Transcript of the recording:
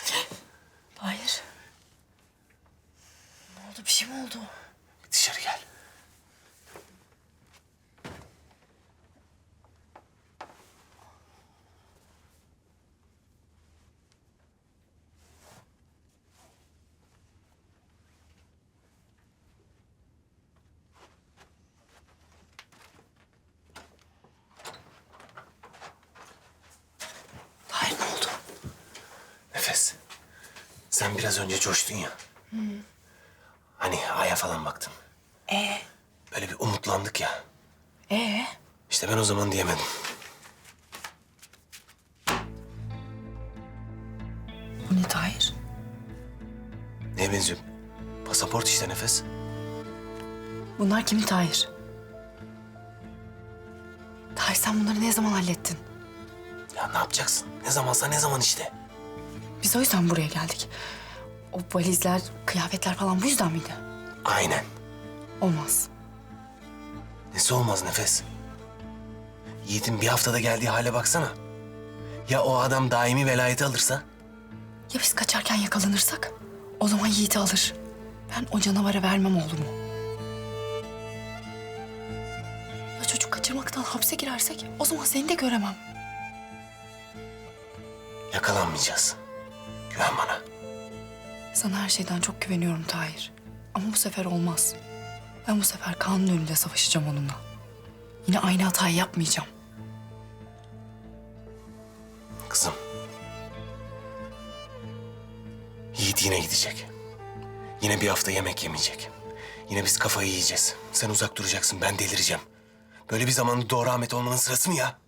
misiniz? Hayır. Ne oldu? Bir şey mi oldu? Dışarı gel. Sen biraz önce coştun ya. Hani aya falan baktın. Ee, Böyle bir umutlandık ya. ee? İşte ben o zaman diyemedim. Bu ne Tahir? Neye benziyor? Pasaport işte Nefes. Bunlar kimin Tahir? Tahir sen bunları ne zaman hallettin? Ya ne yapacaksın? Ne zamansa ne zaman işte. Biz o yüzden buraya geldik. O valizler, kıyafetler falan bu yüzden miydi? Aynen. Olmaz. Nesi olmaz Nefes? Yiğit'in bir haftada geldiği hale baksana. Ya o adam daimi velayeti alırsa? Ya biz kaçarken yakalanırsak? O zaman Yiğit'i alır. Ben o canavara vermem oğlumu. Ya çocuk kaçırmaktan hapse girersek o zaman seni de göremem. Yakalanmayacağız. Güven bana. Sana her şeyden çok güveniyorum Tahir. Ama bu sefer olmaz. Ben bu sefer kanun önünde savaşacağım onunla. Yine aynı hatayı yapmayacağım. Kızım. Yiğit yine gidecek. Yine bir hafta yemek yemeyecek. Yine biz kafayı yiyeceğiz. Sen uzak duracaksın, ben delireceğim. Böyle bir zamanda doğru Ahmet olmanın sırası mı ya?